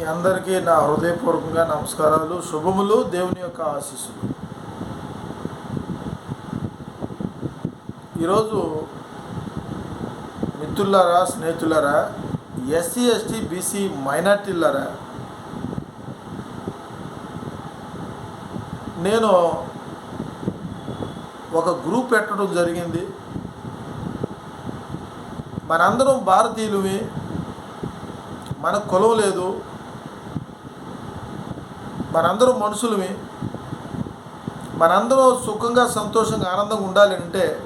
మీ అందరికీ నా హృదయపూర్వకంగా నమస్కారాలు శుభములు దేవుని యొక్క ఆశీస్సులు. ఈరోజు మిత్రులారా స్నేహితులారా ఎస్సీ ఎస్టీ బీసీ మైనార్టీలారా నేను ఒక గ్రూప్ పెట్టడం జరిగింది. మనందరం భారతీయులమే. మన కులం లేదు. మనందరం మనుషులమే. మనందరం సుఖంగా సంతోషంగా ఆనందంగా ఉండాలి అంటే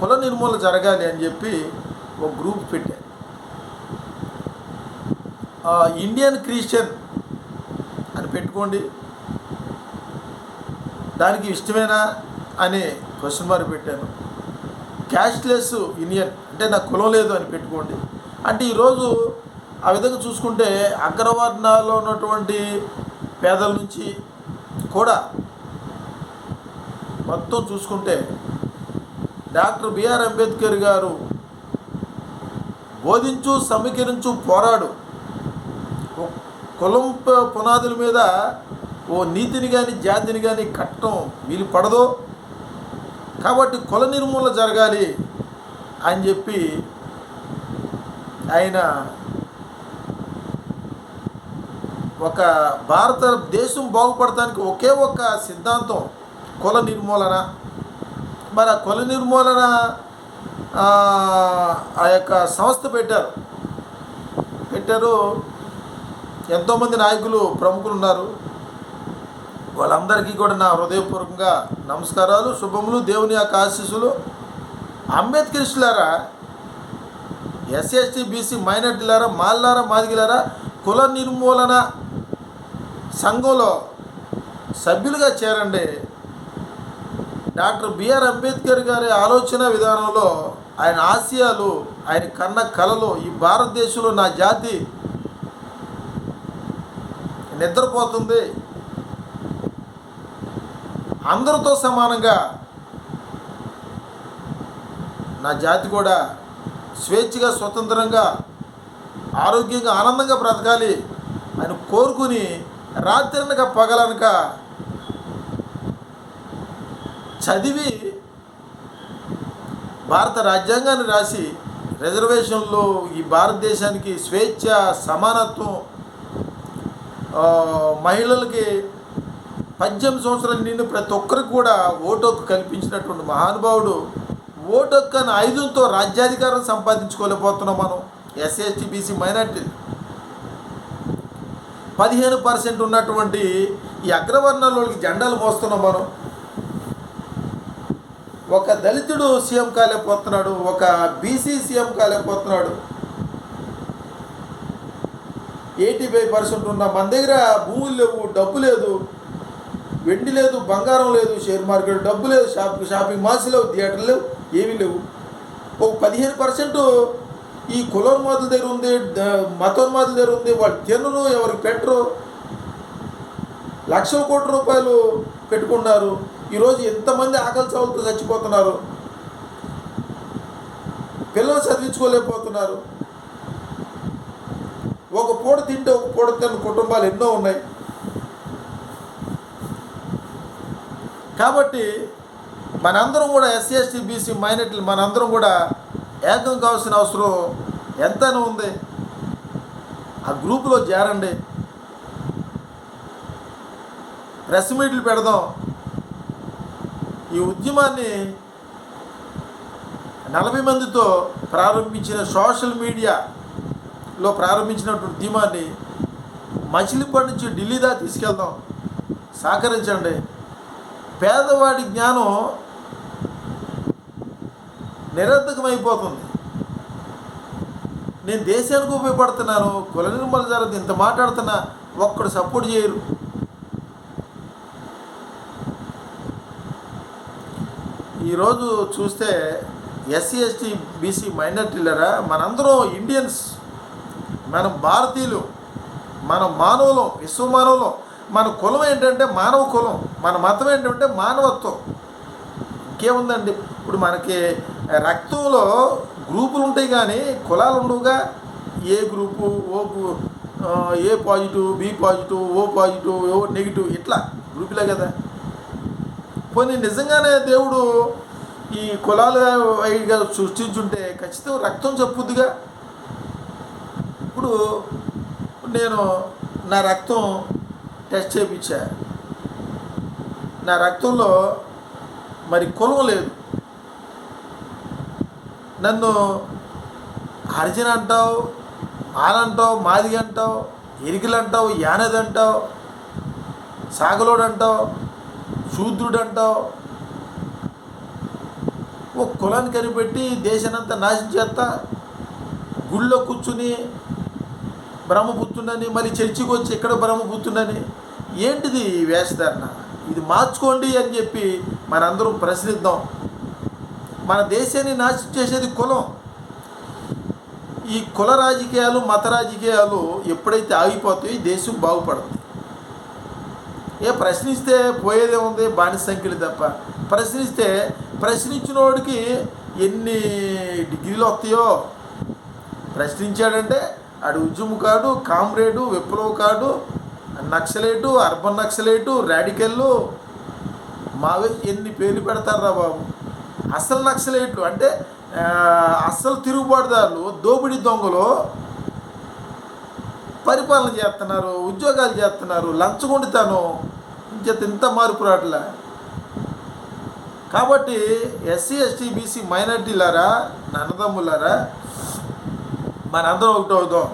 కుల నిర్మూలన జరగాలి అని చెప్పి ఒక గ్రూప్ పెట్టా. ఇండియన్ క్రిస్టియన్ అని పెట్టుకోండి. దానికి ఇష్టమేనా అని క్వశ్చన్ మార్క్ పెట్టాను. క్యాష్లెస్ ఇండియన్ అంటే నాకు కులం లేదు అని పెట్టుకోండి. అంటే ఈరోజు ఆ విధంగా చూసుకుంటే అగ్రవర్ణాల్లో ఉన్నటువంటి పేదల నుంచి కూడా మొత్తం చూసుకుంటే డాక్టర్ బిఆర్ అంబేద్కర్ గారు బోధించు సమీకరించు పోరాడు. కులం పునాదుల మీద ఓ నీతిని కానీ జాతిని కానీ కట్టడం వీలు పడదు. కాబట్టి కుల నిర్మూలన జరగాలి అని చెప్పి ఆయన ఒక భారతదేశం బాగుపడటానికి ఒకే ఒక సిద్ధాంతం కుల నిర్మూలన. మరి ఆ కుల నిర్మూలన ఆ, యొక్క సంస్థ పెట్టారు. పెట్టారు. ఎంతోమంది నాయకులు ప్రముఖులు ఉన్నారు. వాళ్ళందరికీ కూడా నా హృదయపూర్వకంగా నమస్కారాలు శుభములు దేవుని యొక్క ఆశీస్సులు. అంబేద్కరిస్టులారా ఎస్సీ ఎస్టీ బీసీ మైనార్టీలారా మాల్లారా మాదిగిలారా కుల నిర్మూలన సంఘంలో సభ్యులుగా చేరండి. డాక్టర్ బిఆర్ అంబేద్కర్ గారి ఆలోచన విధానంలో ఆయన ఆశయాలు ఆయన కన్న కళలు ఈ భారతదేశంలో నా జాతి నిద్రపోతుంది. అందరితో సమానంగా నా జాతి కూడా స్వేచ్ఛగా స్వతంత్రంగా ఆరోగ్యంగా ఆనందంగా బ్రతకాలి అని కోరుకుని రాత్రనక పగలనక చదివి భారత రాజ్యాంగాన్ని రాసి రిజర్వేషన్లో ఈ భారతదేశానికి స్వేచ్ఛ సమానత్వం మహిళలకి పద్దెనిమిది సంవత్సరాలు నిండి ప్రతి ఒక్కరికి కూడా ఓటు హక్కు కల్పించినటువంటి మహానుభావుడు ఓటు హక్కు అనే ఆయుధంతో రాజ్యాధికారం సంపాదించుకోలేకపోతున్నాం మనం ఎస్సీ ఎస్టీ బీసీ మైనార్టీ. పదిహేను పర్సెంట్ ఉన్నటువంటి ఈ అగ్రవర్ణంలోకి జెండాలు మోస్తున్నాం మనం. ఒక దళితుడు సీఎం కాలేకపోతున్నాడు ఒక బీసీ సీఎం కాలేకపోతున్నాడు. ఎయిటీ ఫైవ్ పర్సెంట్ ఉన్న మన దగ్గర భూములు లేవు డబ్బు లేదు. వెండి లేదు బంగారం లేదు షేర్ మార్కెట్ డబ్బు లేదు షాప్ షాపింగ్ మాల్స్ లేవు థియేటర్లు లేవు ఏమీ లేవు. ఒక పదిహేను పర్సెంట్ ఈ కులోన్మాదుల దగ్గర ఉంది ద- మతోన్మాదుల దగ్గర ఉంది వాళ్ళు తిన్నను ఎవరికి పెట్టరు? లక్షల కోట్ల రూపాయలు పెట్టుకున్నారు. ఈరోజు ఎంతమంది ఆకలి చావులతో చచ్చిపోతున్నారు? పిల్లలు చదివించుకోలేకపోతున్నారు. ఒక పూట తింటే ఒక పూట తిన్న కుటుంబాలు ఎన్నో ఉన్నాయి. కాబట్టి మనందరం కూడా ఎస్సీ ఎస్టీ బీసీ మైనార్టీలు మనందరం కూడా ఏకం కావాల్సిన అవసరం ఎంతైనా ఉంది. ఆ గ్రూపులో చేరండి. ప్రెస్ మీట్లు పెడదాం. ఈ ఉద్యమాన్ని నలభై మందితో ప్రారంభించిన సోషల్ మీడియాలో ప్రారంభించినటువంటి ఉద్యమాన్ని మచిలీపట్నం నుంచి ఢిల్లీ దాకా తీసుకెళ్దాం. సహకరించండి. పేదవాడి జ్ఞానం నిరర్ధకమైపోతుంది నేను దేశానికి ఉపయోగపడుతున్నాను కుల నిర్మూలన జరగదు ఇంత మాట్లాడుతున్నా ఒక్కడు సపోర్ట్ చేయరు. ఈరోజు చూస్తే ఎస్సీ ఎస్టీ బీసీ మైనార్టీలరా మనందరం ఇండియన్స్. మనం భారతీయులు మన మానవులం విశ్వ మానవులం. మన కులం ఏంటంటే మానవ కులం మన మతం ఏంటంటే మానవత్వం. ఇంకేముందండి? ఇప్పుడు మనకి రక్తంలో గ్రూపులు ఉంటాయి కానీ కులాలు ఉండవుగా. A group O A positive B positive O positive O negative ఇట్లా గ్రూపులే కదా. పోనీ నిజంగానే దేవుడు ఈ కులాల వైగా సృష్టించుంటే ఖచ్చితంగా రక్తం చెప్పుద్దిగా. ఇప్పుడు నేను నా రక్తం టెస్ట్ చేయించా. నా రక్తంలో మరి కులం లేదు. నన్ను అర్జున్ అంటావు ఆనంటావు మాది అంటావు ఎరికలు అంటావు యానది అంటావు సాగలోడు అంటావు శూద్రుడు అంటావు. ఓ కులాన్ని కనిపెట్టి దేశానంతా నాశనం చేస్తా గుళ్ళో కూర్చుని బ్రహ్మపుత్రుడని మళ్ళీ చర్చికి వచ్చి ఇక్కడ బ్రహ్మపుత్రుడని ఏంటిది వేషధారణ? ఇది మార్చుకోండి అని చెప్పి మనందరం ప్రశ్నిద్దాం. మన దేశాన్ని నాశనం చేసేది కులం. ఈ కుల రాజకీయాలు మత రాజకీయాలు ఎప్పుడైతే ఆగిపోతాయో దేశం బాగుపడుతుంది. ఏ ప్రశ్నిస్తే పోయేదే ఉంది బానిస సంఖ్యలు తప్ప. ప్రశ్నిస్తే ప్రశ్నించినోడికి ఎన్ని డిగ్రీలు వస్తాయో ప్రశ్నించాడంటే ఆడు ఉద్యమకాడు కామ్రేడు విప్లవకాడు నక్సలేటు అర్బన్ నక్సలేటు రాడికల్లు మావే ఎన్ని పేర్లు పెడతారా బాబు? అసలు నక్సలైట్లు అంటే అసలు తిరుగుబాటుదారులు దోపిడీ దొంగలు పరిపాలన చేస్తున్నారు ఉద్యోగాలు చేస్తున్నారు లంచగొండితాను ఇంత ఇంత మార్పు రావట్లే కాబట్టి ఎస్సీ ఎస్టీ బీసీ మైనార్టీలారా నన్నదమ్ములారా మనందరం ఒకటి అవుతాం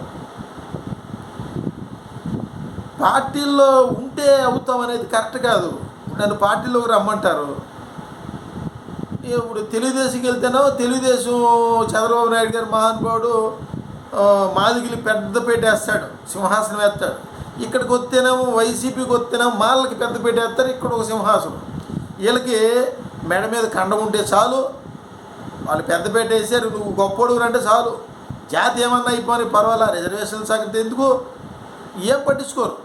పార్టీల్లో ఉంటే అవుతాం అనేది కరెక్ట్ కాదు. నన్ను పార్టీలోకి రమ్మంటారు. ఇప్పుడు తెలుగుదేశంకి వెళ్తేనో తెలుగుదేశం చంద్రబాబు నాయుడు గారు మహానుభావుడు మాదిగిలి పెద్ద వేస్తాడు సింహాసనం వేస్తాడు. ఇక్కడికి వస్తేనేమో వైసీపీకి వస్తేనేమో మాలకి పెద్ద వేస్తారు ఇక్కడ ఒక సింహాసనం. వీళ్ళకి మెడ మీద కండం ఉంటే చాలు వాళ్ళు పెద్ద వేసారు నువ్వు గొప్పోడు అంటే చాలు. జాతి ఏమన్నా అయిపోయి పర్వాలా రిజర్వేషన్ సంగతి ఎందుకు? ఏం పట్టించుకోరు.